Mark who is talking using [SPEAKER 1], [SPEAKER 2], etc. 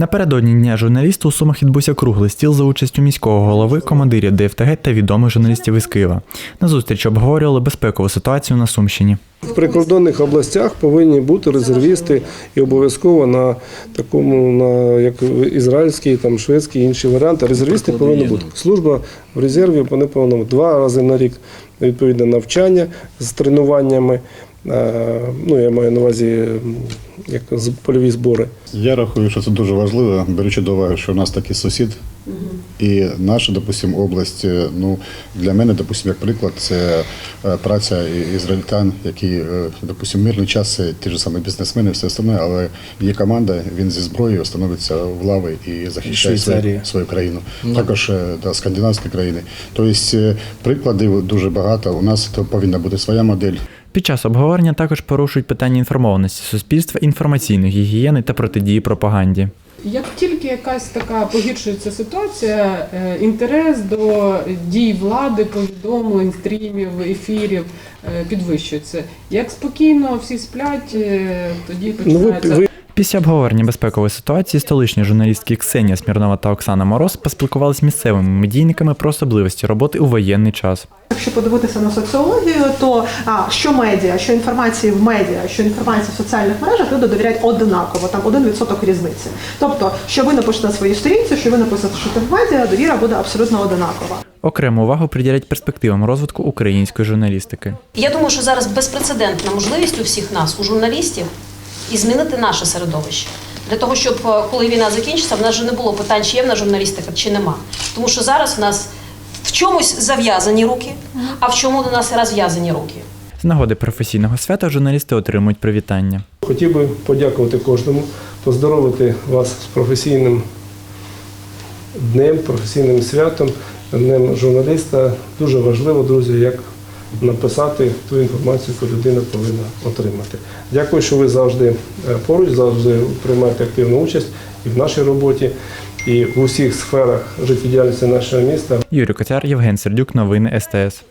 [SPEAKER 1] Напередодні дня журналіста у Сумах відбувся круглий стіл за участю міського голови, командирів ДФТГ та відомих журналістів із Києва. На зустріч обговорювали безпекову ситуацію на Сумщині.
[SPEAKER 2] В прикордонних областях повинні бути резервісти і обов'язково на такому, на як ізраїльський, там шведський, інші варіанти. Резервісти повинні бути. Служба в резерві вони повинні два рази на рік відповідне навчання з тренуваннями. Е, Ну, я маю на увазі як з- польові збори.
[SPEAKER 3] Я рахую, що це дуже важливо, беручи до уваги, що у нас такий сусід, і наша, допустимо, область, е, ну для мене, допустимо, як приклад, це е, праця ізраїльтян, які, е, допустимо, мирний час це ті ж самі бізнесмени, все остальне, але є команда, він зі зброєю становиться в лави і захищає свою, свою країну. Також е, да, скандинавські країни. Тобто прикладів дуже багато. У нас то повинна бути своя модель.
[SPEAKER 1] Під час обговорення також порушують питання інформованості суспільства, інформаційної гігієни та протидії пропаганді.
[SPEAKER 4] Як тільки якась така погіршується ситуація, е, інтерес до дій влади, повідомлень, стрімів, ефірів е, підвищується. Як спокійно всі сплять, е, тоді
[SPEAKER 2] Ну, ви,
[SPEAKER 4] починається
[SPEAKER 2] ви
[SPEAKER 1] Після обговорення безпекової ситуації столичні журналістки Ксенія Смірнова та Оксана Мороз поспілкувалися з місцевими медійниками про особливості роботи у воєнний час.
[SPEAKER 5] Якщо подивитися на соціологію, то а, що медіа, що інформації в медіа, що інформації в соціальних мережах люди довіряють однаково, там 1% різниці. Тобто, що ви напишете на своїй сторінці, що ви напишете що в медіа, довіра буде абсолютно однакова.
[SPEAKER 1] Окрему увагу приділять перспективам розвитку української журналістики.
[SPEAKER 6] Я думаю, що зараз безпрецедентна можливість у всіх нас, у журналістів, і змінити наше середовище. Для того, щоб е, коли війна закінчиться, в нас вже не було питань, чи є в нас журналістика, чи нема. Тому що зараз в нас в чомусь зав'язані руки, а в чому до нас розв'язані руки.
[SPEAKER 1] З нагоди професійного свята журналісти отримують привітання.
[SPEAKER 2] хотів би подякувати кожному, поздоровити вас з професійним днем, професійним святом, днем журналіста. Дуже важливо, друзі, як написати ту інформацію, яку людина повинна отримати. Дякую, що ви завжди е, поруч, завжди приймаєте активну участь і в нашій роботі, і в усіх сферах життєдіяльності нашого міста.
[SPEAKER 1] Юрій Котяр, Євген Сердюк, новини СТС.